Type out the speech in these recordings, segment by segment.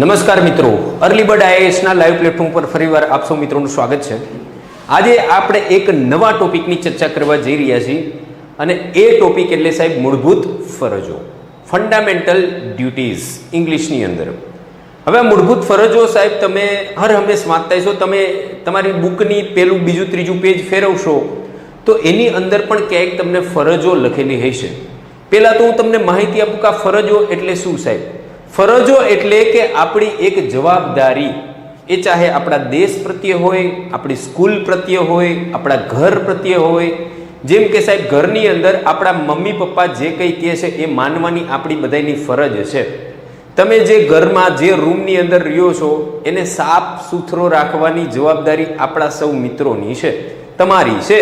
નમસ્કાર મિત્રો early bird આઈએએસના લાઈવ પ્લેટફોર્મ પર ફરીવાર આપ સૌ મિત્રોનું સ્વાગત છે. આજે આપણે એક નવા ટોપિકની ચર્ચા કરવા જઈ રહ્યા છીએ અને એ ટોપિક એટલે સાહેબ મૂળભૂત ફરજો ફંડામેન્ટલ ડ્યુટીઝ ઇંગ્લિશની અંદર. હવે મૂળભૂત ફરજો સાહેબ તમે હર હંમેશ વાંચતા છો તમે તમારી બુકની પેલું બીજું ત્રીજું પેજ ફેરવશો, તો એની અંદર પણ ક્યાંક તમને ફરજો લખેલી હશે. પહેલાં તો હું તમને માહિતી આપું કે ફરજો એટલે શું સાહેબ? ફરજો એટલે કે આપણી એક જવાબદારી. એ ચાહે આપણા દેશ પ્રત્યે હોય, આપણી સ્કૂલ પ્રત્યે હોય, આપણા ઘર પ્રત્યે હોય. જેમ કે સાહેબ, ઘરની અંદર આપણા મમ્મી પપ્પા જે કંઈ કહે છે એ માનવાની આપણી બધાની ફરજ છે. તમે જે ઘરમાં જે રૂમની અંદર રહ્યો છો, એને સાફ સુથરો રાખવાની જવાબદારી આપણા સૌ મિત્રોની છે, તમારી છે.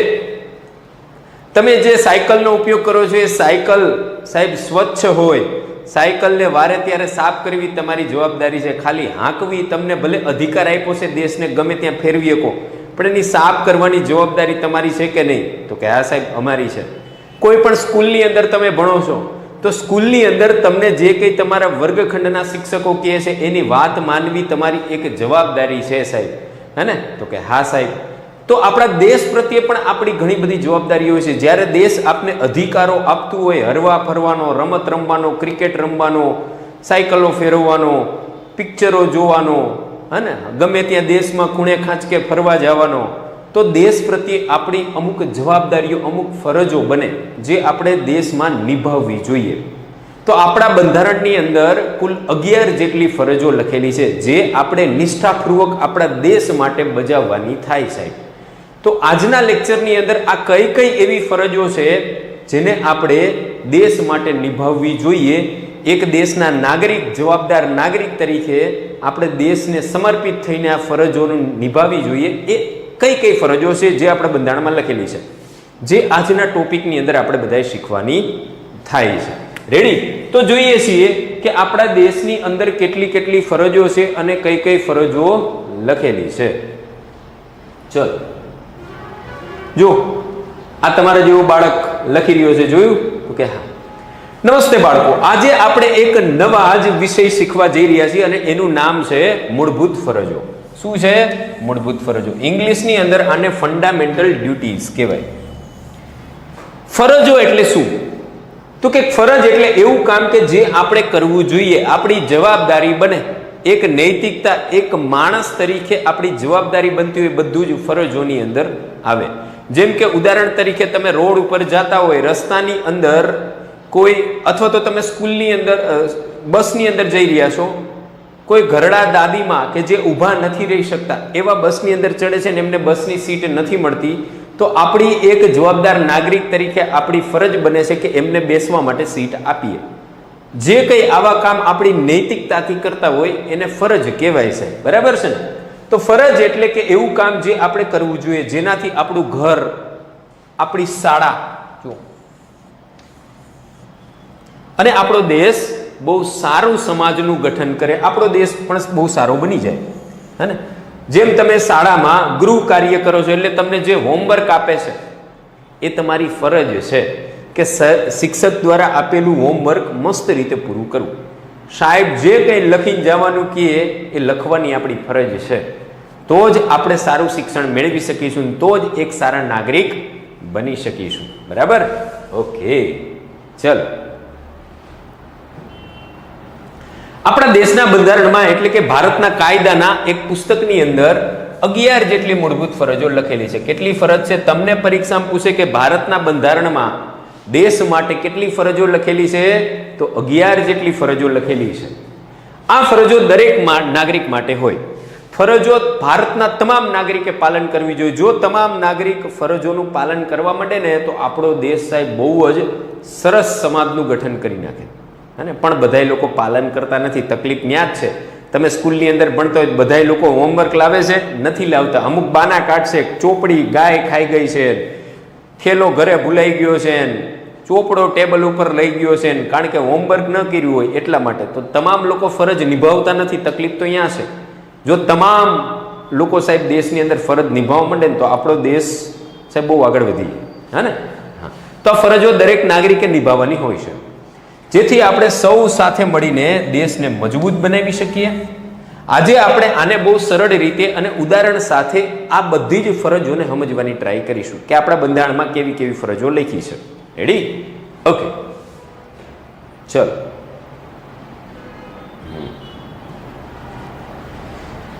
તમે જે સાયકલનો ઉપયોગ કરો છો એ સાયકલ સાહેબ સ્વચ્છ હોય. સાયકલને વારે ત્યારે સાફ કરવી તમારી જવાબદારી છે. ખાલી હાંકવી તમને ભલે અધિકાર આપ્યો છે દેશને ગમે ત્યાં ફેરવી શકો, પણ એની સાફ કરવાની જવાબદારી તમારી છે કે નહીં? તો કે હા સાહેબ, અમારી છે. કોઈ પણ સ્કૂલની અંદર તમે ભણો છો, તો સ્કૂલની અંદર તમને જે કંઈ તમારા વર્ગખંડના શિક્ષકો કહે છે, એની વાત માનવી તમારી એક જવાબદારી છે સાહેબ. હે ને? તો કે હા સાહેબ તો આપણા દેશ પ્રત્યે પણ આપણી ઘણી બધી જવાબદારીઓ છે. જ્યારે દેશ આપને અધિકારો આપતું હોય, હરવા ફરવાનો, રમત રમવાનો, ક્રિકેટ રમવાનો, સાયકલો ફેરવવાનો, પિક્ચરો જોવાનો હે ને ગમે ત્યાં દેશમાં ખૂણે ખાંચકે ફરવા જવાનો, તો દેશ પ્રત્યે આપણી અમુક જવાબદારીઓ, અમુક ફરજો બને જે આપણે દેશમાં નિભાવવી જોઈએ. તો આપણા બંધારણની અંદર કુલ અગિયાર જેટલી ફરજો લખેલી છે, જે આપણે નિષ્ઠાપૂર્વક આપણા દેશ માટે બજાવવાની થાય સાહેબ. તો આજના લેક્ચરની અંદર આ કઈ કઈ એવી ફરજો છે જેને આપણે દેશ માટે નિભાવવી જોઈએ? એક દેશના નાગરિક, જવાબદાર નાગરિક તરીકે આપણે દેશને સમર્પિત થઈને આ ફરજોનું નિભાવવી જોઈએ. એ કઈ કઈ ફરજો છે જે આપણે બંધારણમાં લખેલી છે? જે આજના ટોપિકની અંદર આપણે બધાએ શીખવાની થાય છે. રેડી તો જોઈએ છીએ કે આપણા દેશની અંદર કેટલી કેટલી ફરજો છે અને કઈ કઈ ફરજો લખેલી છે. ચલો. જો, આ તમારા જેવું બાળક લખી રહ્યો છે જોયું? તો કે હા. નમસ્તે બાળકો, આજે આપણે એક નવા જ વિષય શીખવા જઈ રહ્યા છીએ અને એનું નામ છે મૂળભૂત ફરજો. શું છે મૂળભૂત ફરજો? ઇંગ્લિશની અંદર આને ફંડામેન્ટલ ડ્યુટીઝ કહેવાય. ફરજો એટલે શું? તો કે ફરજ એટલે એવું કામ કે જે આપણે કરવું જોઈએ, આપણી જવાબદારી બને. એક નૈતિકતા, એક માણસ તરીકે આપણી જવાબદારી બનતી હોય, બધું જ ફરજોની અંદર આવે. જેમ કે ઉદાહરણ તરીકે તમે રોડ ઉપર જતા હોય, રસ્તાની અંદર કોઈ, અથવા તો તમે સ્કૂલની અંદર બસની અંદર જઈ રહ્યા છો, કોઈ ઘરડા દાદીમાં કે જે ઊભા નથી રહી શકતા, એવા બસની અંદર ચડે છે ને એમને બસની સીટ નથી મળતી, તો આપણી એક જવાબદાર નાગરિક તરીકે આપણી ફરજ બને છે કે એમને બેસવા માટે સીટ આપીએ. જે કંઈ આવા કામ આપણી નૈતિકતાથી કરતા હોય, એને ફરજ કહેવાય છે. બરાબર છે ને? તો ફરજ એટલે કે એવું કામ જે આપણે કરવું જોઈએ, જેનાથી આપણું ઘર, આપણી શાળા અને આપણો દેશ બહુ સારું સમાજનું ગઠન કરે. આપણો દેશ પણ બહુ સારો બની જાય. હે ને? જેમ તમે શાળામાં ગૃહ કાર્ય કરો છો, એટલે તમને જે હોમવર્ક આપે છે, એ તમારી ફરજ છે કે શિક્ષક દ્વારા આપેલું હોમવર્ક મસ્ત રીતે પૂરું કરવું. સાહેબ જે કંઈ લખીને જવાનું કહે એ લખવાની આપણી ફરજ છે. તો જ આપણે સારું શિક્ષણ મેળવી શકીશું તો જ એક સારા નાગરિક બની શકીશું. બરાબર? ઓકે. ચલો. આપણા દેશના બંધારણમાં એટલે કે ભારતના કાયદાના એક પુસ્તકની અંદર અગિયાર જેટલી મૂળભૂત ફરજો લખેલી છે. કેટલી ફરજ છે? તમને પરીક્ષામાં પૂછે કે ભારતના બંધારણમાં દેશ માટે કેટલી ફરજો લખેલી છે? તો અગિયાર જેટલી ફરજો લખેલી છે. આ ફરજો દરેક નાગરિક માટે હોય. ફરજો ભારતના તમામ નાગરિકે પાલન કરવી જોઈએ. જો તમામ નાગરિક ફરજોનું પાલન કરવા માંડે ને, તો આપણો દેશ સાહેબ બહુ જ સરસ સમાજનું ગઠન કરી નાખે. અને પણ બધા લોકો પાલન કરતા નથી. તકલીફ ત્યાં જ છે. તમે સ્કૂલની અંદર ભણતા હોય બધા લોકો હોમવર્ક લાવે છે. નથી લાવતા. અમુક બાના કાઢશે. ચોપડી ગાય ખાઈ ગઈ છે. થેલો ઘરે ભૂલાઈ ગયો છે. ચોપડો ટેબલ ઉપર લઈ ગયો છે કારણ કે હોમવર્ક ન કર્યું હોય એટલા માટે. તો તમામ લોકો ફરજ નિભાવતા નથી, તકલીફ તો અહીંયા છે. જો તમામ લોકો સાહેબ દેશની અંદર ફરજ નિભાવવા માંડે ને તો આપણો દેશ સાહેબ બહુ આગળ વધી હા ને? હા. તો ફરજો દરેક નાગરિકે નિભાવવાની હોય છે. જેથી આપણે સૌ સાથે મળીને દેશને મજબૂત બનાવી શકીએ. આજે આપણે આને બહુ સરળ રીતે અને ઉદાહરણ સાથે આ બધી જ ફરજોને સમજવાની ટ્રાય કરીશું કે આપણા બંધારણમાં કેવી કેવી ફરજો લખી છે. રેડી ઓકે ચલો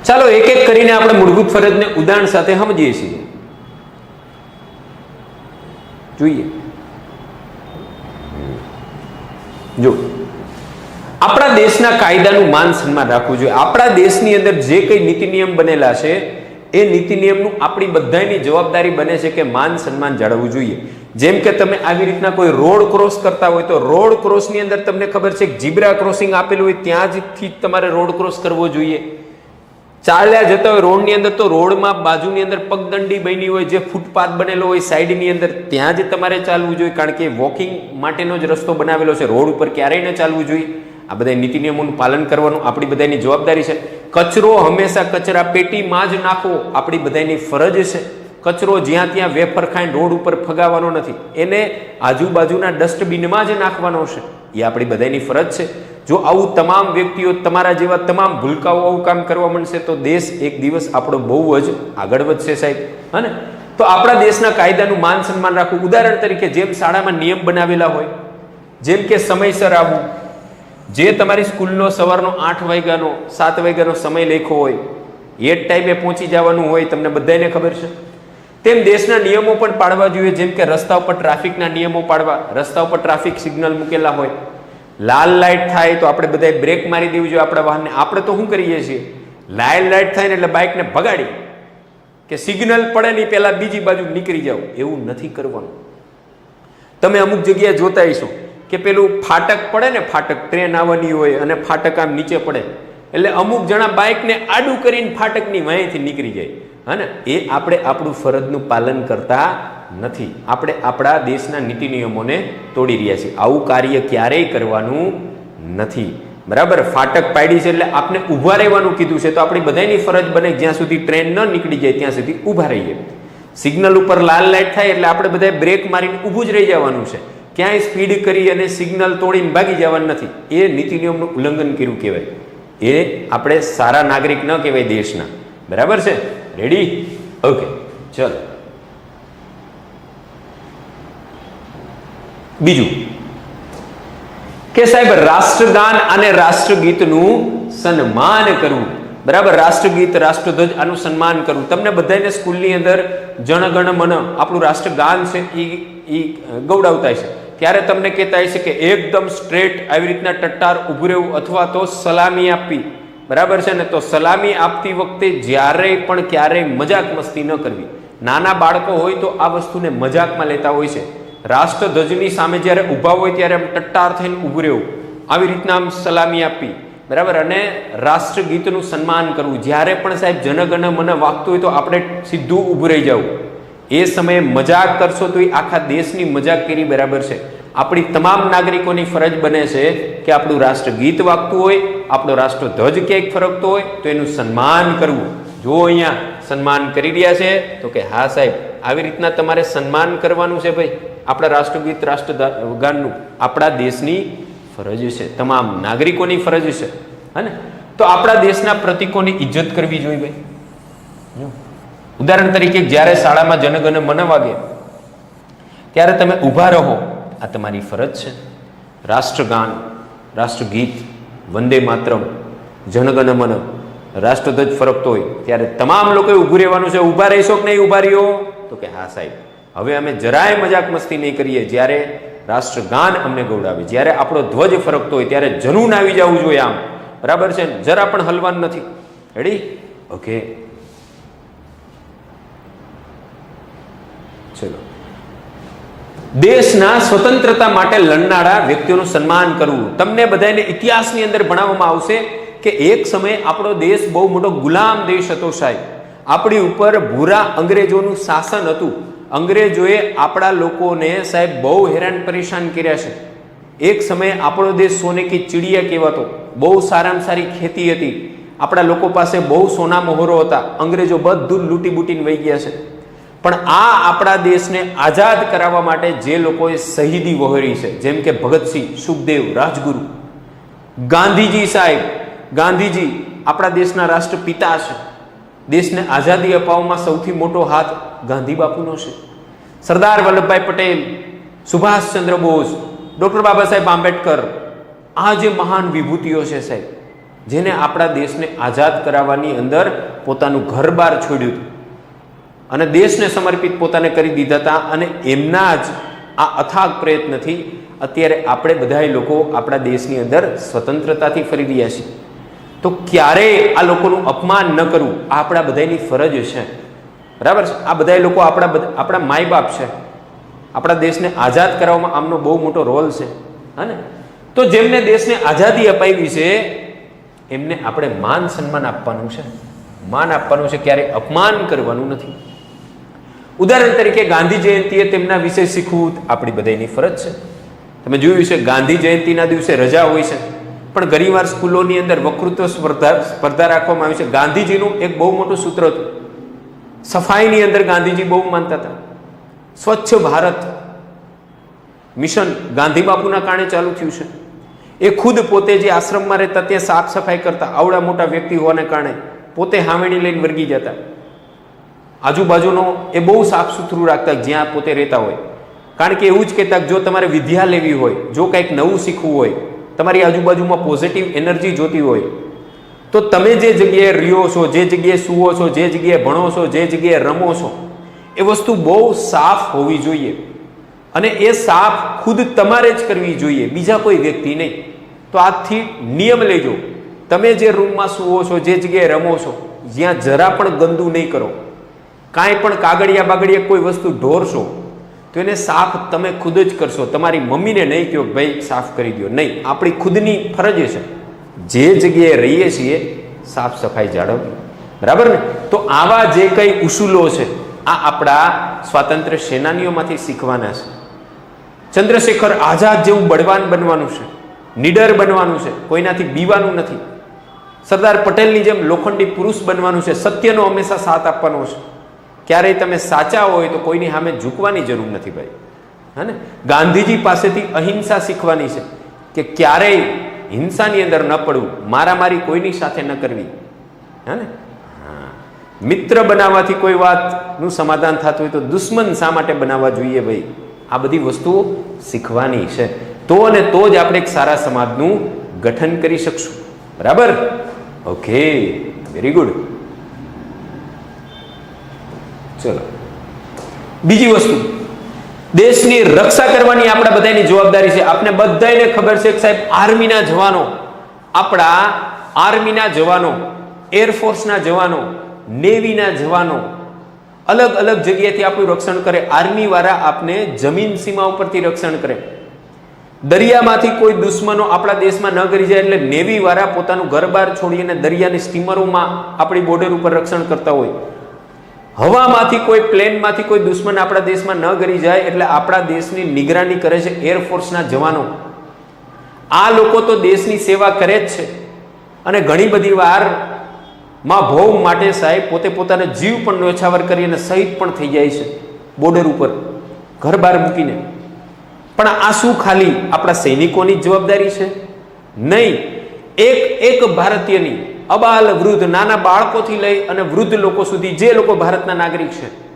ચાલો એક એક કરીને આપણે મૂળભૂત ફરજને ઉદાહરણ સાથે સમજીએ છીએ. જોઈએ. જો. આપણા દેશના કાયદાનું માન સન્માન રાખવું જોઈએ. આપણા દેશની અંદર જે કંઈ નીતિ નિયમ બનેલા છે, એ નીતિ નિયમનું આપણી બધાની જવાબદારી બને છે કે માન સન્માન જાળવવું જોઈએ. જેમ કે તમે આવી રીતના કોઈ રોડ ક્રોસ કરતા હોય તો રોડ ક્રોસની અંદર તમને ખબર છે જીબ્રા ક્રોસિંગ આપેલું હોય ત્યાં જથી તમારે રોડ ક્રોસ કરવો જોઈએ. ચાલ્યા જતા હોય રોડની અંદર તો રોડમાં બાજુની અંદર પગદંડી બની હોય, જે ફૂટપાથ બનેલો હોય સાઈડની અંદર, ત્યાં જ તમારે ચાલવું જોઈએ, કારણ કે વોકિંગ માટેનો જ રસ્તો બનાવેલો છે. રોડ ઉપર ક્યારેય ન ચાલવું જોઈએ. આ બધા નીતિ નિયમોનું પાલન કરવાનું આપણી બધાની જવાબદારી છે. કચરો હંમેશા કચરા પેટીમાં જ નાખવો આપણી બધાની ફરજ છે. કચરો જ્યાં ત્યાં વેફર ખાઈને રોડ ઉપર ફગાવવાનો નથી. એને આજુબાજુના ડસ્ટબિનમાં જ નાખવાનો છે. એ આપણી બધાની ફરજ છે. જો આવું તમામ વ્યક્તિઓ તમારા જેવા તમામ ભૂલકાઓ આવું કામ કરવા માંડશે તો દેશ એક દિવસ આપણો બહુ જ આગળ વધશે સાહેબ. હે તો આપણા દેશના કાયદાનું માન સન્માન રાખવું. ઉદાહરણ તરીકે જેમ શાળામાં નિયમ બનાવેલા હોય, જેમ કે સમયસર આવવું જે તમારી સ્કૂલનો સવારનો આઠ વાગ્યાનો, સાત વાગ્યાનો સમય લેખો હોય, એ ટાઈમે પહોંચી જવાનું હોય, તમને બધાને ખબર છે? તેમ દેશના નિયમો પણ પાડવા જોઈએ. જેમ કે રસ્તા ઉપર ટ્રાફિકના નિયમો પાડવા. રસ્તા ઉપર ટ્રાફિક સિગ્નલ મૂકેલા હોય. લાલ લાઇટ થાય તો આપણે બધાએ બ્રેક મારી દેવી જોઈએ આપણા વાહનને. આપણે તો શું કરીએ છીએ? લાલ લાઇટ થાય ને એટલે બાઇકને ભગાડી કે સિગ્નલ પડે નહીં, પહેલાં બીજી બાજુ નીકળી જાવ એવું નથી કરવાનું. તમે અમુક જગ્યાએ જોતા હશો કે પેલું ફાટક પડે ને, ફાટક ટ્રેન આવવાની હોય અને ફાટક આમ નીચે પડે. એટલે અમુક જણા બાઇકને આડું કરીને ફાટકની વાંહેથી નીકળી જાય. હા ને એ આપણે આપણું ફરજનું પાલન કરતા નથી. આપણે આપણા દેશના નીતિ નિયમોને તોડી રહ્યા છીએ. આવું કાર્ય ક્યારેય કરવાનું નથી. બરાબર? ફાટક પાડી છે એટલે આપણે ઊભા રહેવાનું કીધું છે તો આપણી બધાની ફરજ બને જ્યાં સુધી ટ્રેન ન નીકળી જાય ત્યાં સુધી ઊભા રહીએ. સિગ્નલ ઉપર લાલ લાઇટ થાય એટલે આપણે બધા બ્રેક મારીને ઊભું જ રહી જવાનું છે. ક્યાંય સ્પીડ કરી અને સિગ્નલ તોડીને ભાગી જવાનું નથી. એ નીતિ નિયમનું ઉલ્લંઘન કર્યું કહેવાય. એ આપણે સારા નાગરિક ન કહેવાય દેશના. બરાબર છે? રેડી ઓકે ચલો. બીજું. કે સાહેબ, રાષ્ટ્રગાન અને રાષ્ટ્રગીતનું સન્માન કરવું. બરાબર, રાષ્ટ્રગીત, રાષ્ટ્રધ્વજ આનું સન્માન કરવું. તમને બધાને સ્કૂલની અંદર જનગણ મન આપણું રાષ્ટ્રગાન છે એ એ ગૌડાવતા છે. ત્યારે તમને કહેતા છે કે એકદમ સ્ટ્રેટ આવી રીતના ટટ્ટાર ઊભું રહેવું અથવા તો સલામી આપવી. બરાબર છે ને? તો સલામી આપતી વખતે જ્યારે પણ ક્યારેય મજાક મસ્તી ન કરવી. નાના બાળકો હોય તો આ વસ્તુને મજાકમાં લેતા હોય છે. રાષ્ટ્રધ્વજની સામે જ્યારે ઊભા હોય ત્યારે આમ ટટ્ટાર થઈને ઊભું રહેવું. આવી રીતના આમ સલામી આપવી. બરાબર? અને રાષ્ટ્રગીતનું સન્માન કરવું. જ્યારે પણ સાહેબ જનગણ મને વાગતું હોય તો આપણે સીધું ઊભું રહી જવું. એ સમયે મજાક કરશો તો એ આખા દેશની મજાક કરી બરાબર છે. આપણી તમામ નાગરિકોની ફરજ બને છે કે આપણું રાષ્ટ્રગીત વાગતું હોય, આપણો રાષ્ટ્રધ્વજ ક્યાંક ફરકતો હોય, તો એનું સન્માન કરવું. જો અહીંયા સન્માન કરી રહ્યા છે, તો કે હા સાહેબ, આવી રીતના તમારે સન્માન કરવાનું છે ભાઈ. આપણા રાષ્ટ્રગીત, રાષ્ટ્રગાનનું આપણા દેશની ફરજ છે, તમામ નાગરિકોની ફરજ છે. હે તો આપણા દેશના પ્રતિકોની ઇજ્જત કરવી જોઈએ ભાઈ. ઉદાહરણ તરીકે જ્યારે શાળામાં જનગણ મન વાગે ત્યારે તમે ઊભા રહો આ તમારી ફરજ છે. રાષ્ટ્રગાન, રાષ્ટ્રગીત, વંદે માતરમ જનગણ મન રાષ્ટ્રધ્વજ ફરકતો હોય ત્યારે તમામ લોકોએ ઊભું રહેવાનું છે. ઊભા રહીશો કે નહીં ઊભા રહ્યો? તો કે હા સાહેબ. હવે અમે જરાય મજાક મસ્તી નહીં કરીએ. જ્યારે રાષ્ટ્રગાન અમને ગૌડાવે જ્યારે આપણો ધ્વજ ફરકતો હોય ત્યારે જનૂન આવી જવું જોઈએ આમ. બરાબર છે જરા પણ હલવાન નથી. રેડી ઓકે ચલો. દેશના સ્વતંત્રતા માટે લડનારા વ્યક્તિઓનું સન્માન કરવું. તમને બધાને ઇતિહાસની અંદર ભણાવવામાં આવશે કે એક સમયે આપણો દેશ બહુ મોટો ગુલામ દેશ હતો સાહેબ. આપણી ઉપર ભૂરા અંગ્રેજોનું શાસન હતું. અંગ્રેજોએ આપણા લોકોને સાહેબ બહુ હેરાન પરેશાન કર્યા છે. એક સમયે આપણો દેશ સોને કી ચીડિયા કહેવાતો. બહુ સારામાં સારી ખેતી હતી. આપણા લોકો પાસે બહુ સોના મહોરો હતા. અંગ્રેજો બધું લૂંટી બૂટીને વહી ગયા છે. પણ આ આપણા દેશને આઝાદ કરાવવા માટે જે લોકોએ શહીદી વહોરી છે, જેમ કે ભગતસિંહ, સુખદેવ, રાજગુરુ, ગાંધીજી સાહેબ, ગાંધીજી આપણા દેશના રાષ્ટ્રપિતા છે. દેશને આઝાદી અપાવવામાં સૌથી મોટો હાથ ગાંધી બાપુનો છે. સરદાર વલ્લભભાઈ પટેલ સુભાષચંદ્ર બોઝ, ડૉક્ટર બાબા સાહેબ આંબેડકર, આ જે મહાન વિભૂતિઓ છે સાહેબ, જેને આપણા દેશને આઝાદ કરાવવાની અંદર પોતાનું ઘર-બાર છોડ્યું હતું. અને દેશને સમર્પિત પોતાને કરી દીધા હતા અને એમના જ આ અથાગ પ્રયત્નથી અત્યારે આપણે બધાય લોકો આપણા દેશની અંદર સ્વતંત્રતાથી ફરી રહ્યા છીએ. તો ક્યારેય આ લોકોનું અપમાન ન કરવું, આ આપણા બધાની ફરજ છે. બરાબર છે? આ બધા લોકો આપણા આપણા માય બાપ છે. આપણા દેશને આઝાદ કરવામાં આમનો બહુ મોટો રોલ છે. હા તો જેમને દેશને આઝાદી અપાવી છે, એમને આપણે માન સન્માન આપવાનું છે. માન આપવાનું છે ક્યારેય અપમાન કરવાનું નથી. ઉદાહરણ તરીકે ગાંધી જયંતિએ તેમના વિશે શીખવું આપણી બધાની ફરજ છે. તમે જોયું છે ગાંધી જયંતિના દિવસે રજા હોય છે. પણ ઘણીવાર સ્કૂલોની અંદર વકૃત્વ સ્પર્ધા સ્પર્ધા રાખવામાં આવી છે. ગાંધીજીનું એક બહુ મોટું સૂત્ર હતું. સફાઈની અંદર ગાંધીજી બહુ માનતા હતા. સ્વચ્છ ભારત મિશન ગાંધી બાપુના કારણે ચાલુ થયું છે. એ ખુદ પોતે જે આશ્રમમાં રહેતા, ત્યાં સાફ સફાઈ કરતા, આવડા મોટા વ્યક્તિ હોવાને કારણે પોતે હામેણી લઈને વર્ગી જતા. આજુબાજુનો એ બહુ સાફ સુથરું રાખતા જ્યાં પોતે રહેતા હોય. કારણ કે એવું જ કહેતા જો તમારે વિદ્યા લેવી હોય, જો કંઈક નવું શીખવું હોય, તમારી આજુબાજુમાં પોઝિટિવ એનર્જી જોતી હોય, તો તમે જે જગ્યાએ રહ્યો છો, જે જગ્યાએ સૂવો છો, જે જગ્યાએ ભણો છો, જે જગ્યાએ રમો છો, એ વસ્તુ બહુ સાફ હોવી જોઈએ. અને એ સાફ ખુદ તમારે જ કરવી જોઈએ, બીજા કોઈ વ્યક્તિ નહીં. તો આજથી નિયમ લેજો. તમે જે રૂમમાં સુવો છો, જે જગ્યાએ રમો છો, જ્યાં જરા પણ ગંદુ નહીં કરો. કાંઈ પણ કાગળિયા બાગળિયા કોઈ વસ્તુ ઢોરશો, તો એને સાફ તમે ખુદ જ કરશો. તમારી મમ્મીને નહીં કહો ભાઈ, સાફ કરી દો નહીં, આપણી ખુદની ફરજ છે. જે જગ્યાએ રહીએ છીએ, સાફ સફાઈ જાળવવી. બરાબર ને? તો આવા જે કંઈ ઉસૂલો છે, આ આપણા સ્વાતંત્ર્ય સેનાનીઓમાંથી શીખવાના છે. ચંદ્રશેખર આઝાદ જેવું બળવાન બનવાનું છે. નીડર બનવાનું છે. કોઈનાથી બીવાનું નથી. સરદાર પટેલની જેમ લોખંડી પુરુષ બનવાનું છે. સત્યનો હંમેશા સાથ આપવાનો છે. ક્યારેય તમે સાચા હોય તો કોઈની સામે ઝૂકવાની જરૂર નથી ભાઈ. હે ને ગાંધીજી પાસેથી અહિંસા શીખવાની છે કે ક્યારેય હિંસાની અંદર ન પડવું, મારામારી કોઈની સાથે ન કરવી. હે. ને મિત્ર બનાવવાથી કોઈ વાતનું સમાધાન થતું હોય તો દુશ્મન શા માટે બનાવવા જોઈએ ભાઈ? આ બધી વસ્તુઓ શીખવાની છે. તો અને તો જ આપણે એક સારા સમાજનું ગઠન કરી શકશું. બરાબર? ઓકે. Very good. ચલો. બીજી વસ્તુ. દેશની રક્ષા કરવાની આપણા બધાની જવાબદારી છે. આપણે બધાને ખબર છે કે સાહેબ, આર્મીના જવાનો, આપણા આર્મીના જવાનો એરફોર્સના જવાનો, નેવીના જવાનો, અલગ અલગ જગ્યાએથી આપણું રક્ષણ કરે. આર્મી વાળા આપને જમીન સીમા ઉપરથી રક્ષણ કરે. દરિયામાંથી કોઈ દુશ્મનો આપણા દેશમાં ન કરી જાય એટલે નેવી વાળા પોતાનું ઘર-બાર છોડીને દરિયાની સ્ટીમરોમાં આપણી બોર્ડર ઉપર રક્ષણ કરતા હોય. હવામાંથી કોઈ પ્લેનમાંથી કોઈ દુશ્મન આપણા દેશમાં ન ગરી જાય એટલે આપણા દેશની નિગરાની કરે છે એરફોર્સના જવાનો. આ લોકો તો દેશની સેવા કરે જ છે. અને ઘણી બધી વારમાં ભોગ માટે સાહેબ પોતે પોતાનો જીવ પણ નોછાવર કરી અને શહીદ પણ થઈ જાય છે બોર્ડર ઉપર, ઘર બહાર મૂકીને. પણ આ શું ખાલી આપણા સૈનિકોની જવાબદારી છે? નહીં. એક એક ભારતીયની અબાલ વૃદ્ધ નાના બાળકોથી લઈ અને વૃદ્ધ લોકો સુધી જે લોકો ભારતના નાગરિક છે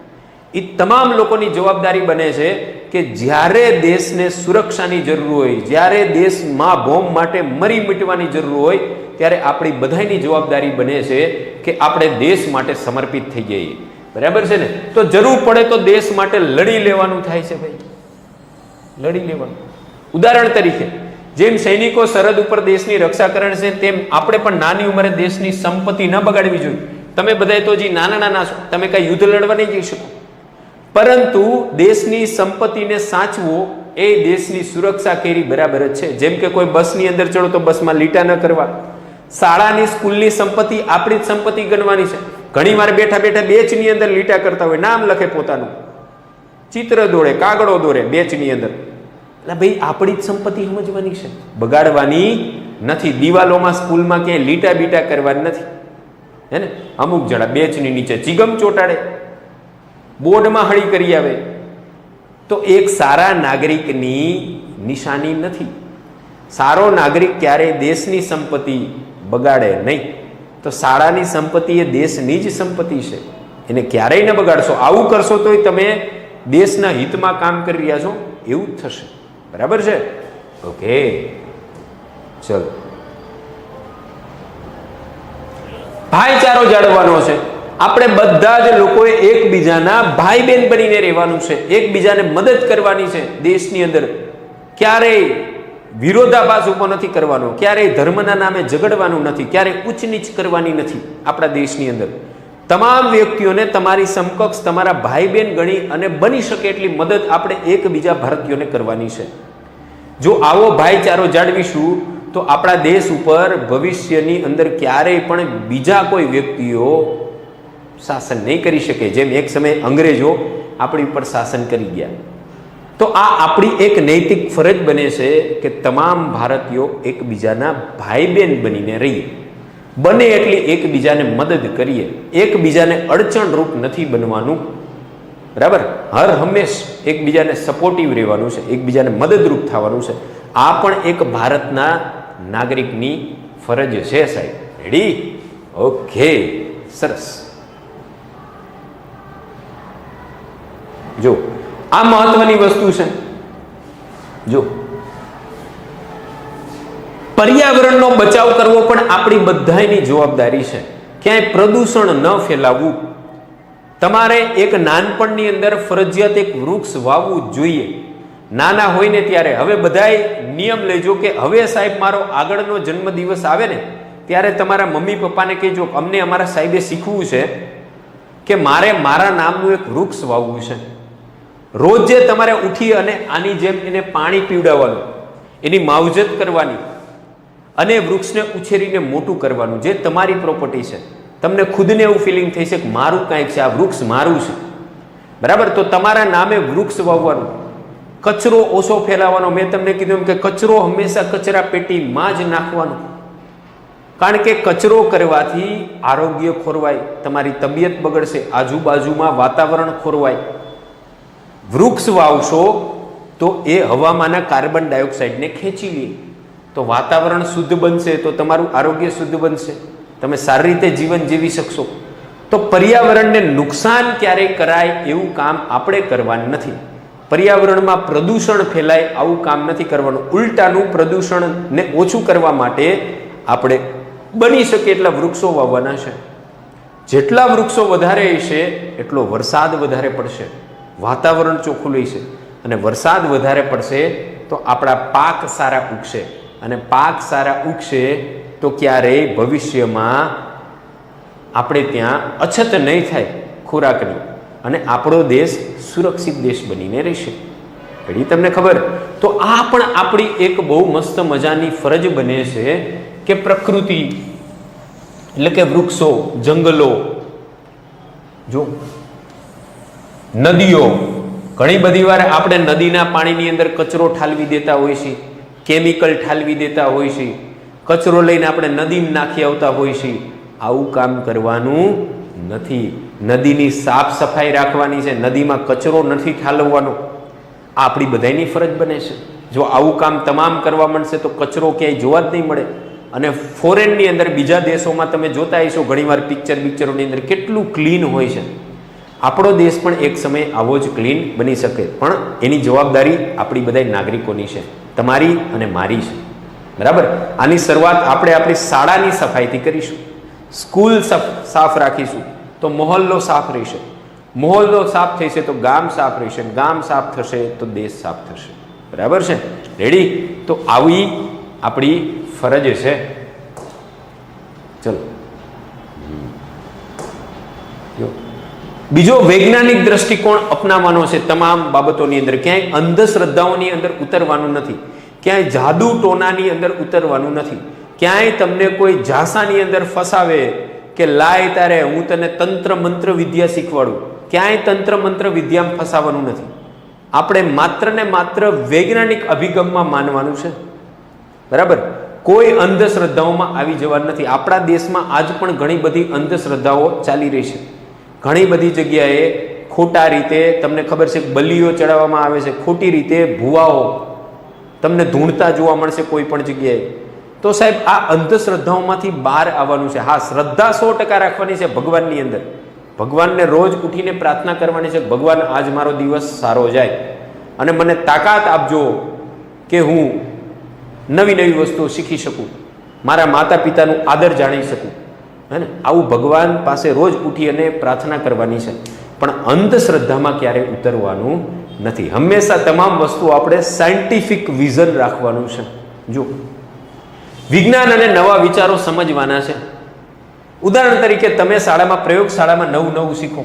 એ તમામ લોકોની જવાબદારી બને છે કે જ્યારે દેશને સુરક્ષાની જરૂર હોય, જ્યારે દેશમાં બોમ્બ માટે મરી મીટવાની જરૂર હોય, ત્યારે આપણી બધાની જવાબદારી બને છે કે આપણે દેશ માટે સમર્પિત થઈ જઈએ. બરાબર છે ને? તો જરૂર પડે તો દેશ માટે લડી લેવાનું થાય છે ભાઈ. લડી લેવાનું. ઉદાહરણ તરીકે જેમ સૈનિકો સરહદ ઉપર દેશની રક્ષા કરે છે, તેમ આપણે પણ નાની ઉંમરે દેશની સંપત્તિ ન બગાડવી જોઈએ. તમે બધા તો હજી નાના નાના છો. તમે કઈ યુદ્ધ લડવા નહીં જઈ શકો. પરંતુ દેશની સંપત્તિને સાચવો એ દેશની સુરક્ષા કેરી બરાબર જ છે. જેમ કે કોઈ બસની અંદર ચડો તો બસમાં લીટા ન કરવા. શાળાની, સ્કૂલની સંપત્તિ આપણી જ સંપત્તિ ગણવાની છે. ઘણી વાર બેઠા બેઠા બેચની અંદર લીટા કરતા હોય. નામ લખે પોતાનું. ચિત્ર દોરે કાગળો દોરે બેચની અંદર. એટલે ભાઈ, આપણી જ સંપત્તિ સમજવાની છે. બગાડવાની નથી. દિવાલોમાં સ્કૂલમાં ક્યાંય લીટા બીટા કરવાની નથી. હે ને? અમુક જણા બેચની નીચે ચિગમ ચોટાડે. બોર્ડમાં હળી કરી આવે. તો એક સારા નાગરિકની નિશાની નથી. સારો નાગરિક ક્યારેય દેશની સંપત્તિ બગાડે નહીં. તો શાળાની સંપત્તિ એ દેશની જ સંપત્તિ છે. એને ક્યારેય ન બગાડશો. આવું કરશો તોય તમે દેશના હિતમાં કામ કરી રહ્યા છો. એવું જ થશે. બરાબર છે? ઓકે. ચલો. ભાઈચારો જાળવવાનો છે. આપણે બધા જ લોકોએ એકબીજાના ભાઈ બહેન બનીને રહેવાનું છે. એકબીજાને મદદ કરવાની છે દેશની અંદર. ક્યારેય વિરોધાભાસ ઊભો નથી કરવાનો. ક્યારેય ધર્મના નામે ઝઘડવાનું નથી. ક્યારેય ઉચ્ચ નીચ કરવાની નથી આપણા દેશની અંદર. તમામ વ્યક્તિઓને તમારી સમકક્ષ તમારા ભાઈ બહેન ગણી અને બની શકે એટલી મદદ આપણે એકબીજા ભારતીયોને કરવાની છે. જો આવો ભાઈચારો જાળવીશું, તો આપણા દેશ ઉપર ભવિષ્યની અંદર ક્યારેય પણ બીજા કોઈ વ્યક્તિઓ શાસન નહીં કરી શકે. જેમ એક સમયે અંગ્રેજો આપણી ઉપર શાસન કરી ગયા. તો આ આપણી એક નૈતિક ફરજ બને છે કે તમામ ભારતીયો એકબીજાના ભાઈ બહેન બનીને રહીએ. બને એટલી એકબીજાને મદદ કરીએ. એકબીજાને અડચણરૂપ નથી બનવાનું. બરાબર? હર હંમેશ એકબીજાને સપોર્ટિવ રહેવાનું છે, એકબીજાને મદદરૂપ થવાનું છે. આ પણ એક ભારતના નાગરિકની ફરજ છે સાહેબ. રેડી ઓકે સરસ. જો, આ મહત્વની વસ્તુ છે. જો પર્યાવરણનો બચાવ કરવો પણ આપણી બધાની જવાબદારી છે. ક્યાંય પ્રદૂષણ ન ફેલાવવું. તમારે એક નાનપણની અંદર ફરજિયાત એક વૃક્ષ વાવવું જોઈએ. નાના હોય ને ત્યારે. હવે બધાય નિયમ લેજો કે હવે સાહેબ મારો આગળનો જન્મદિવસ આવે ને, ત્યારે તમારા મમ્મી પપ્પાને કહેજો અમને અમારા સાહેબે શીખવું છે કે મારે મારા નામનું એક વૃક્ષ વાવવું છે. રોજે તમારે ઉઠી અને આની જેમ એને પાણી પીવડાવવાનું, એની માવજત કરવાની અને વૃક્ષને ઉછેરીને મોટું કરવાનું જે તમારી પ્રોપર્ટી છે. તમને ખુદને એવું ફિલિંગ થઈ છે કે મારું કાંઈક છે, આ વૃક્ષ મારું છે. બરાબર? તો તમારા નામે વૃક્ષ વાવવાનું. કચરો ઓછો ફેલાવવાનો. મેં તમને કીધું એમ કે કચરો હંમેશા કચરા પેટીમાં જ નાખવાનો. કારણ કે કચરો કરવાથી આરોગ્ય ખોરવાય, તમારી તબિયત બગડશે, આજુબાજુમાં વાતાવરણ ખોરવાય. વૃક્ષ વાવશો તો એ હવામાંના કાર્બન ડાયોક્સાઇડને ખેંચી લે. તો વાતાવરણ શુદ્ધ બનશે, તો તમારું આરોગ્ય શુદ્ધ બનશે. તમે સારી રીતે જીવન જીવી શકશો. તો પર્યાવરણને નુકસાન ક્યારેય કરાય એવું કામ આપણે કરવાનું નથી. પર્યાવરણમાં પ્રદૂષણ ફેલાય આવું કામ નથી કરવાનું. ઉલટાનું પ્રદૂષણને ઓછું કરવા માટે આપણે બની શકે એટલા વૃક્ષો વાવવાના છે. જેટલા વૃક્ષો વધારે હશે, એટલો વરસાદ વધારે પડશે. વાતાવરણ ચોખ્ખું રહેશે અને વરસાદ વધારે પડશે, તો આપણા પાક સારા ઉગશે. અને પાક સારા ઉગશે તો ક્યારેય ભવિષ્યમાં આપણે ત્યાં અછત નહીં થાય ખોરાકની. અને આપણો દેશ સુરક્ષિત દેશ બનીને રહેશે. ઘડી તમને ખબર? તો આ પણ આપણી એક બહુ મસ્ત મજાની ફરજ બને છે કે પ્રકૃતિ, એટલે કે વૃક્ષો, જંગલો, જો નદીઓ, ઘણી બધી વાર આપણે નદીના પાણીની અંદર કચરો ઠાલવી દેતા હોઈએ છે. કેમિકલ ઠાલવી દેતા હોય છે, કચરો લઈને આપણે નદીમાં નાખી આવતા હોય છે, આવું કામ કરવાનું નથી. નદીની સાફ સફાઈ રાખવાની છે, નદીમાં કચરો નથી ઠાલવવાનો. આ આપણી બધાની ફરજ બને છે. જો આવું કામ તમામ કરવા મળશે તો કચરો ક્યાંય જોવા જ નહીં મળે. અને ફોરેનની અંદર બીજા દેશોમાં તમે જોતા હશો, ઘણીવાર પિક્ચર પિક્ચરોની અંદર કેટલું ક્લીન હોય છે. આપણો દેશ પણ એક સમયે આવો જ ક્લીન બની શકે. પણ એની જવાબદારી આપણી બધા નાગરિકોની છે. તમારી અને મારી છે. બરાબર? આની શરૂઆત આપણે આપણી શાળાની સફાઈથી કરીશું. સ્કૂલ સાફ રાખીશું. તો મોહલ્લો સાફ રહેશે. મોહલ્લો સાફ થશે તો ગામ સાફ રહેશે ગામ સાફ થશે તો દેશ સાફ થશે. બરાબર છે? રેડી તો આવી આપણી ફરજ છે. ચલો. બીજો વૈજ્ઞાનિક દ્રષ્ટિકોણ અપનાવવાનો છે, તમામ બાબતોની અંદર ક્યાંય અંધશ્રદ્ધાઓની અંદર ઉતરવાનું નથી, ક્યાંય જાદુ ટોનાની અંદર ઉતરવાનું નથી, ક્યાંય તમને કોઈ ઝાંસાની અંદર ફસાવે કે લાય તારે, હું તને તંત્ર મંત્ર વિદ્યા શીખવાડું, ક્યાંય તંત્ર મંત્ર વિદ્યામાં ફસાવાનું નથી. આપણે માત્ર ને માત્ર વૈજ્ઞાનિક અભિગમમાં માનવાનું છે. બરાબર? કોઈ અંધશ્રદ્ધાઓમાં આવી જવાનું નથી. આપણા દેશમાં આજ પણ ઘણી બધી અંધશ્રદ્ધાઓ ચાલી રહી છે. ઘણી બધી જગ્યાએ ખોટા રીતે તમને ખબર છે બલીઓ ચડાવવામાં આવે છે, ખોટી રીતે ભુવાઓ તમને ધૂણતા જોવા મળશે કોઈ પણ જગ્યાએ. તો સાહેબ, આ અંધશ્રદ્ધાઓમાંથી બહાર આવવાનું છે. હા, શ્રદ્ધા સો ટકા રાખવાની છે ભગવાનની અંદર. ભગવાનને રોજ ઉઠીને પ્રાર્થના કરવાની છે ભગવાન આજ મારો દિવસ સારો જાય. અને મને તાકાત આપજો કે હું નવી નવી વસ્તુઓ શીખી શકું. મારા માતા પિતાનું આદર જાણી શકું. હે ને આવું ભગવાન પાસે રોજ ઉઠી અને પ્રાર્થના કરવાની છે. પણ અંધશ્રદ્ધામાં ક્યારેય ઉતરવાનું નથી. હંમેશા તમામ વસ્તુઓ આપણે સાયન્ટિફિક વિઝન રાખવાનું છે. જો વિજ્ઞાન અને નવા વિચારો સમજવાના છે. ઉદાહરણ તરીકે તમે શાળામાં પ્રયોગશાળામાં નવું નવું શીખો.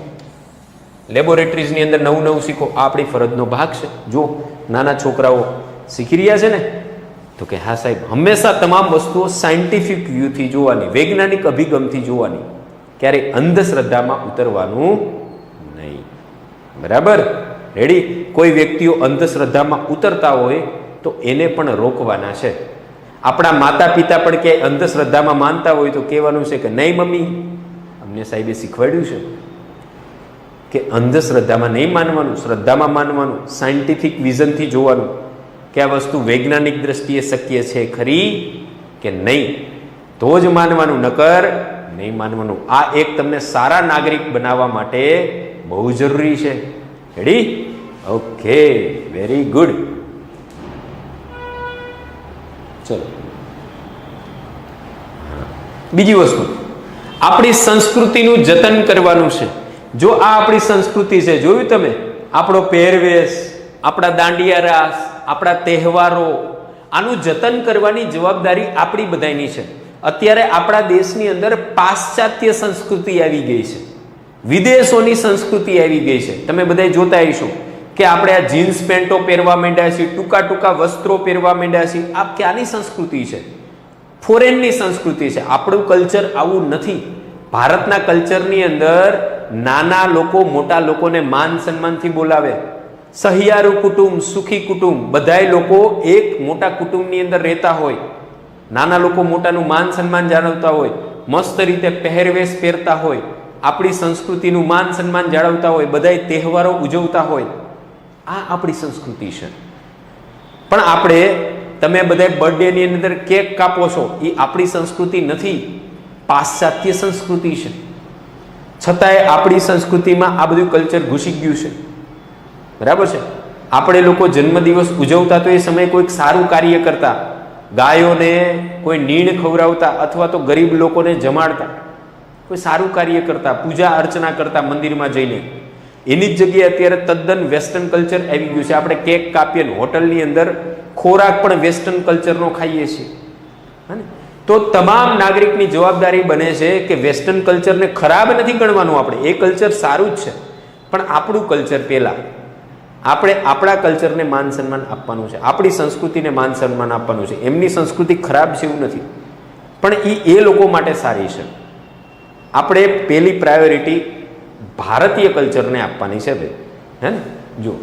લેબોરેટરીઝની અંદર નવું નવું શીખો. આ આપણી ફરજનો ભાગ છે. જો નાના છોકરાઓ શીખી રહ્યા છે ને તો કે હા સાહેબ, હંમેશા તમામ વસ્તુઓ સાયન્ટિફિક વ્યૂથી જોવાની, વૈજ્ઞાનિક અભિગમથી જોવાની, ક્યારેય અંધશ્રદ્ધામાં ઉતરવાનું નહીં. બરાબર? રેડી કોઈ વ્યક્તિઓ અંધશ્રદ્ધામાં ઉતરતા હોય તો એને પણ રોકવાના છે. આપણા માતા પિતા પણ ક્યાંય અંધશ્રદ્ધામાં માનતા હોય તો કહેવાનું છે કે નહીં મમ્મી, અમને સાહેબે શીખવાડ્યું છે કે અંધશ્રદ્ધામાં નહીં માનવાનું, શ્રદ્ધામાં માનવાનું સાયન્ટિફિક વિઝનથી જોવાનું. કે આ વસ્તુ વૈજ્ઞાનિક દ્રષ્ટિએ શક્ય છે ખરી કે નહીં? તો જ માનવાનું, નકર નહીં માનવાનું. આ એક તમને સારા નાગરિક બનાવવા માટે બહુ જરૂરી છે. રેડી ઓકે વેરી ગુડ ચલો. બીજી વસ્તુ. આપણી સંસ્કૃતિનું જતન કરવાનું છે. જો આ આપણી સંસ્કૃતિ છે, જોયું તમે? આપણો પહેરવેશ આપણા દાંડિયા રાસ, આપણા તહેવારો, આનું જતન કરવાની જવાબદારી આપણી બધાની છે. અત્યારે આપણા દેશની અંદર પાશ્ચાત્ય સંસ્કૃતિ આવી ગઈ છે. વિદેશોની સંસ્કૃતિ આવી ગઈ છે. તમે બધા જોતા હશો કે આપણે આ જીન્સ પેન્ટો પહેરવા માંડ્યા છીએ, ટૂંકા ટૂંકા વસ્ત્રો પહેરવા માંડ્યા છીએ. આ ક્યાંની સંસ્કૃતિ છે? ફોરેનની સંસ્કૃતિ છે. આપણું કલ્ચર આવું નથી. ભારતના કલ્ચરની અંદર નાના લોકો મોટા લોકોને માન સન્માનથી બોલાવે. સહિયારું કુટુંબ, સુખી કુટુંબ, બધાય લોકો એક મોટા કુટુંબની અંદર રહેતા હોય. નાના લોકો મોટાનું માન સન્માન જાળવતા હોય. મસ્ત રીતે પહેરવેશ પહેરતા હોય. આપણી સંસ્કૃતિનું માન સન્માન જાળવતા હોય. બધાય તહેવારો ઉજવતા હોય. આ આપણી સંસ્કૃતિ છે. પણ આપણે, તમે બધા બર્થડેની અંદર કેક કાપો છો, એ આપણી સંસ્કૃતિ નથી. પાશ્ચાત્ય સંસ્કૃતિ છે. છતાંય આપણી સંસ્કૃતિમાં આ બધું કલ્ચર ઘૂસી ગયું છે. બરાબર છે? આપણે લોકો જન્મદિવસ ઉજવતા તો એ સમયે કોઈક સારું કાર્ય કરતા, ગાયોને કોઈ નીણ ખવડાવતા અથવા તો ગરીબ લોકોને જમાડતા, કોઈ સારું કાર્ય કરતા, પૂજા અર્ચના કરતા મંદિરમાં જઈને. એની જ જગ્યાએ અત્યારે તદ્દન વેસ્ટર્ન કલ્ચર આવી ગયું છે. આપણે કેક કાપીએ ને હોટલની અંદર ખોરાક પણ વેસ્ટર્ન કલ્ચરનો ખાઈએ છીએ. હે તો તમામ નાગરિકની જવાબદારી બને છે કે વેસ્ટર્ન કલ્ચરને ખરાબ નથી ગણવાનું આપણે. એ કલ્ચર સારું જ છે. પણ આપણું કલ્ચર પહેલાં. આપણે આપણા કલ્ચરને માન સન્માન આપવાનું છે. આપણી સંસ્કૃતિને માન સન્માન આપવાનું છે. એમની સંસ્કૃતિ ખરાબ છે એવું નથી. પણ એ એ લોકો માટે સારી છે. આપણે પહેલી પ્રાયોરિટી ભારતીય કલ્ચરને આપવાની છે ભાઈ. હે ને? જો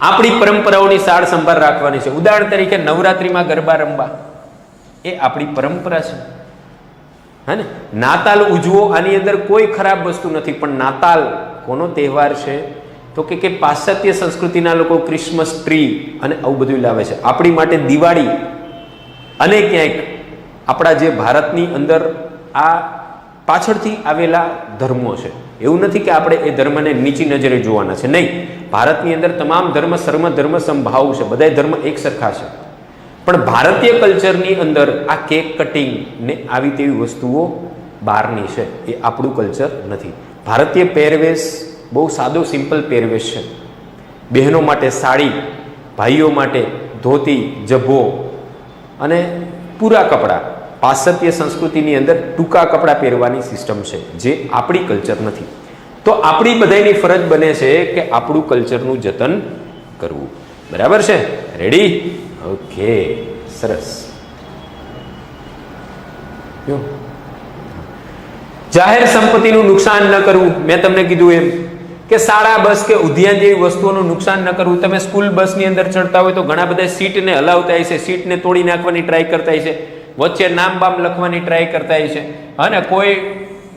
આપણી પરંપરાઓની સાર સંભાળ રાખવાની છે. ઉદાહરણ તરીકે નવરાત્રિમાં ગરબા રમવા. એ આપણી પરંપરા છે. હે ને? નાતાલ ઉજવો, આની અંદર કોઈ ખરાબ વસ્તુ નથી. પણ નાતાલ કોનો તહેવાર છે? તો કે કે પાશ્ચાત્ય સંસ્કૃતિના લોકો ક્રિસમસ ટ્રી અને આવું બધું લાવે છે. આપણી માટે દિવાળી અને ક્યાંક આપણા જે ભારતની અંદર આ પાછળથી આવેલા ધર્મો છે. એવું નથી કે આપણે એ ધર્મને નીચી નજરે જોવાના છે. નહીં. ભારતની અંદર તમામ ધર્મ સર્વ ધર્મ સંભાવ છે. બધા ધર્મ એક સરખા છે. પણ ભારતીય કલ્ચરની અંદર આ કેક કટિંગ ને આવી તેવી વસ્તુઓ બહારની છે. એ આપણું કલ્ચર નથી. ભારતીય પહેરવેશ બહુ સાદો, સિમ્પલ પહેરવેશ છે. બહેનો માટે સાડી, ભાઈઓ માટે ધોતી, જભ્ભો અને પૂરા કપડાં. પાશ્ચાત્ય સંસ્કૃતિની અંદર ટૂંકા કપડાં પહેરવાની સિસ્ટમ છે, જે આપણી કલ્ચર નથી. તો આપણી બધાની ફરજ બને છે કે આપણું કલ્ચરનું જતન કરવું. બરાબર છે? રેડી ઓકે સરસ. જાહેર સંપત્તિનું નુકસાન ન કરવું. મેં તમને કીધું એમ. કે શાળા, બસ કે ઉદ્યાન જેવી વસ્તુઓનું નુકસાન ન કરવું. તમે સ્કૂલ, બસની અંદર ચડતા હોય તો ઘણા બધા સીટને હલાવતા હોય છે. સીટને તોડી નાખવાની ટ્રાય કરતા છે. વચ્ચે નામ બામ લખવાની ટ્રાય કરતા હોય છે. અને કોઈ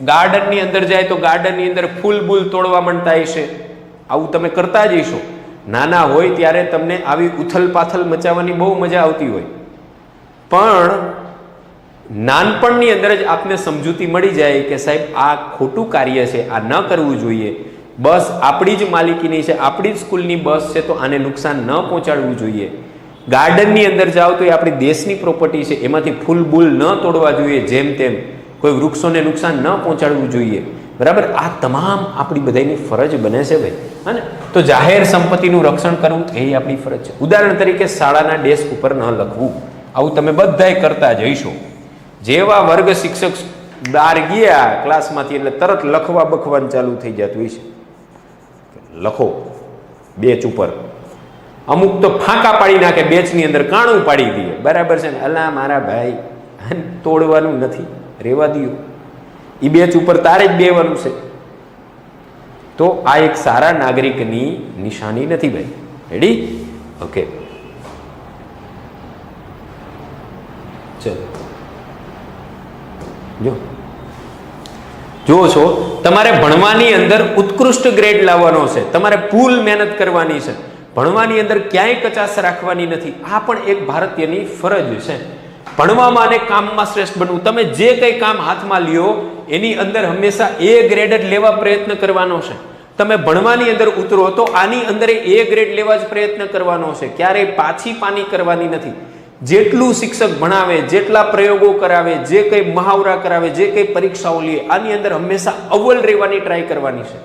ગાર્ડનની અંદર જાય તો ગાર્ડનની અંદર ફૂલ બૂલ તોડવા માંડતા છે. આવું તમે કરતા જ નાના હોય ત્યારે તમને આવી ઉથલ પાથલ મચાવવાની બહુ મજા આવતી હોય. પણ નાનપણની અંદર જ આપને સમજૂતી મળી જાય કે સાહેબ આ ખોટું કાર્ય છે. આ ન કરવું જોઈએ. બસ આપણી જ માલિકીની છે, આપણી જ સ્કૂલની બસ છે, તો આને નુકસાન ન પહોંચાડવું જોઈએ. ગાર્ડનની અંદર જાઓ તો એ આપણી દેશની પ્રોપર્ટી છે, એમાંથી ફૂલ બૂલ ન તોડવા જોઈએ જેમ તેમ. કોઈ વૃક્ષોને નુકસાન ન પહોંચાડવું જોઈએ. બરાબર? આ તમામ આપણી બધાની ફરજ બને છે ભાઈ. હા તો જાહેર સંપત્તિનું રક્ષણ કરવું એ આપણી ફરજ છે. ઉદાહરણ તરીકે શાળાના ડેસ્ક ઉપર ન લખવું. આવું તમે બધાય કરતા જઈશો. જેવા વર્ગ શિક્ષક બહાર ગયા ક્લાસમાંથી એટલે તરત લખવા બખવાનું ચાલુ થઈ જતું હોય છે. લખો. બેચ ઉપર. અમુક તો ફાંકા પાડી નાખે, બેચની અંદર કાણું પાડી દઈએ બરાબર છે ને? અલા મારા ભાઈ આને તોડવાનું નથી. રેવા દો એ બેચ ઉપર તારે જ બેવાનું છે. તો આ એક સારા નાગરિકની નિશાની નથી ભાઈ. રેડી ઓકે ચલો. જો. જુઓ છો, તમારે ભણવાની અંદર ઉત્કૃષ્ટ ગ્રેડ લાવવાનો છે. તમારે ફૂલ મહેનત કરવાની છે. ભણવાની અંદર ક્યાંય કચાશ રાખવાની નથી. આ પણ એક ભારતીયની ફરજ છે. ભણવામાં અને કામમાં શ્રેષ્ઠ બનવું. તમે જે કંઈ કામ હાથમાં લ્યો, એની અંદર હંમેશા એ ગ્રેડ જ લેવા પ્રયત્ન કરવાનો છે. તમે ભણવાની અંદર ઉતરો તો આની અંદર એ ગ્રેડ લેવા જ પ્રયત્ન કરવાનો છે. ક્યારેય પાછી પાની કરવાની નથી. જેટલું શિક્ષક ભણાવે, જેટલા પ્રયોગો કરાવે, જે કંઈ મહાવરા કરાવે, જે કંઈ પરીક્ષાઓ લે, આની અંદર હંમેશા અવ્વલ રહેવાની ટ્રાય કરવાની છે.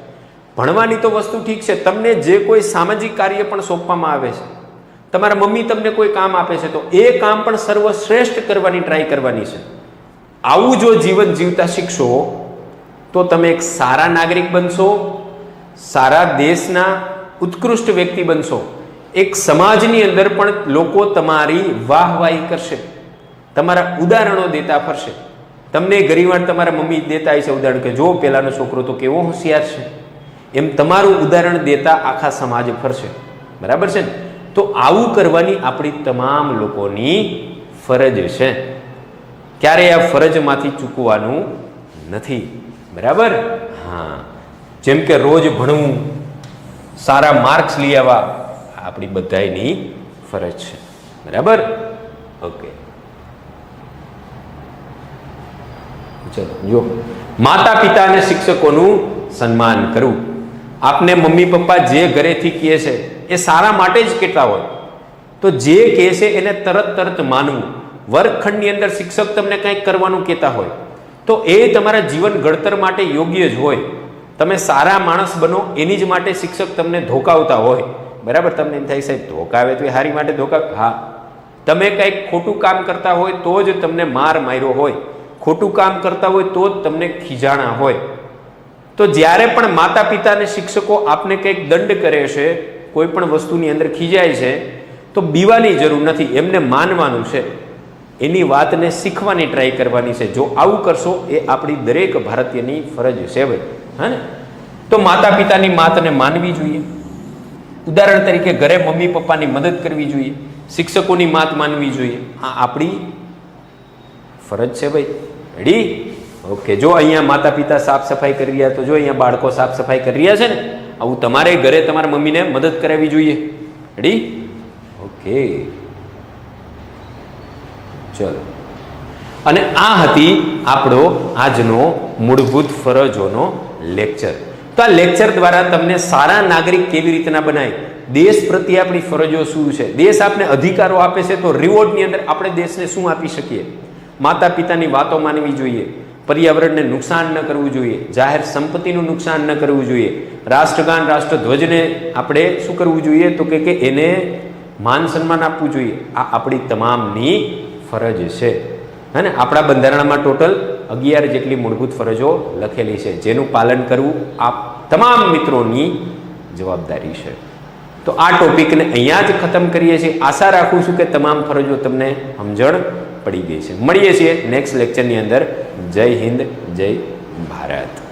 ભણવાની તો વસ્તુ ઠીક છે, તમને જે કોઈ સામાજિક કાર્ય પણ સોંપવામાં આવે છે, તમારા મમ્મી તમને કોઈ કામ આપે છે, તો એ કામ પણ સર્વશ્રેષ્ઠ કરવાની ટ્રાય કરવાની છે. આવું જો જીવન જીવતા શીખશો, તો તમે એક સારા નાગરિક બનશો, સારા દેશના ઉત્કૃષ્ટ વ્યક્તિ બનશો. એક સમાજની અંદર પણ લોકો તમારી વાહવાહી કરશે. તમારા ઉદાહરણો દેતા ફરશે. તમને ઘણીવાર તમારા મમ્મી દેતા હશે ઉદાહરણ કે, જો પેલાનો છોકરો તો કેવો હોશિયાર છે. એમ તમારું ઉદાહરણ દેતા આખા સમાજ ફરશે. બરાબર છે ને? તો આવું કરવાની આપણી તમામ લોકોની ફરજ છે. ક્યારે આ ફરજમાંથી ચૂકવાનું નથી. બરાબર? હા. જેમ કે રોજ ભણવું, સારા માર્ક્સ લઈ આવવા આપણી બધાની ફરજ છે. બરાબર? ઓકે ચલો જો માતા પિતા અને શિક્ષકોનું સન્માન કરવું. આપને મમ્મી, પપ્પા જે ઘરેથી કહે છે, એ સારા માટે જ કેટલા હોય. તો જે કહે છે, એને તરત તરત માનવું. વર્ગખંડની અંદર શિક્ષક તમને કંઈક કરવાનું કહેતા હોય. તો એ તમારા જીવન ઘડતર માટે યોગ્ય જ હોય. તમે સારા માણસ બનો, એની જ માટે શિક્ષક તમને ધોકાવતા હોય. બરાબર તમને એમ થાય, સાહેબ ધોકાવે તો એ હારી માટે ધોકા? હા. તમે કંઈક ખોટું કામ કરતા હોય તો જ તમને માર માર્યો હોય. ખોટું કામ કરતા હોય તો જ તમને ખીજાણા હોય. તો જ્યારે પણ માતા પિતા અને શિક્ષકો આપને કંઈક દંડ કરે છે, કોઈ પણ વસ્તુની અંદર ખીજાય છે, તો બીવાની જરૂર નથી. એમને માનવાનું છે. એની વાતને શીખવાની ટ્રાય કરવાની છે. જો આવું કરશો, એ આપણી દરેક ભારતીયની ફરજ છે ભાઈ. હા ને? તો માતા પિતાની માતને માનવી જોઈએ. ઉદાહરણ તરીકે ઘરે મમ્મી પપ્પાની મદદ કરવી જોઈએ, શિક્ષકોની માત માનવી જોઈએ. આ આપણી ફરજ છે ભાઈ. રેડી ઓકે જો અહીંયા માતા પિતા સાફ સફાઈ કરી રહ્યા, તો જો અહીંયા બાળકો સાફ સફાઈ કરી રહ્યા છે ને, આવું તમારે ઘરે તમારા મમ્મીને મદદ કરાવવી જોઈએ. રેડી ઓકે ચલો. અને આ હતી આપણો આજનો મૂળભૂત ફરજોનો લેક્ચર તો આ લેક્ચર દ્વારા તમને સારા નાગરિક કેવી રીતના બનાય? દેશ પ્રત્યે આપણી ફરજો શું છે? દેશ આપને અધિકારો આપે છે તો રિવોર્ડની અંદર આપણે દેશને શું આપી શકીએ? માતા પિતાની વાતો માનવી જોઈએ. પર્યાવરણને નુકસાન ન કરવું જોઈએ. જાહેર સંપત્તિનું નુકસાન ન કરવું જોઈએ. રાષ્ટ્રગાન, રાષ્ટ્રધ્વજને આપણે શું કરવું જોઈએ? તો કે એને માન સન્માન આપવું જોઈએ. આ આપણી તમામની ફરજ છે. હે ને? આપણા બંધારણમાં ટોટલ અગિયાર જેટલી મૂળભૂત ફરજો લખેલી છે, જેનું પાલન કરવું આ તમામ મિત્રોની જવાબદારી છે. તો આ ટોપિકને અહીંયા જ ખતમ કરીએ છીએ. આશા રાખું છું કે તમામ ફરજો તમને સમજણ પડી ગઈ છે. મળીએ છીએ નેક્સ્ટ લેક્ચરની અંદર. જય હિન્દ, જય ભારત.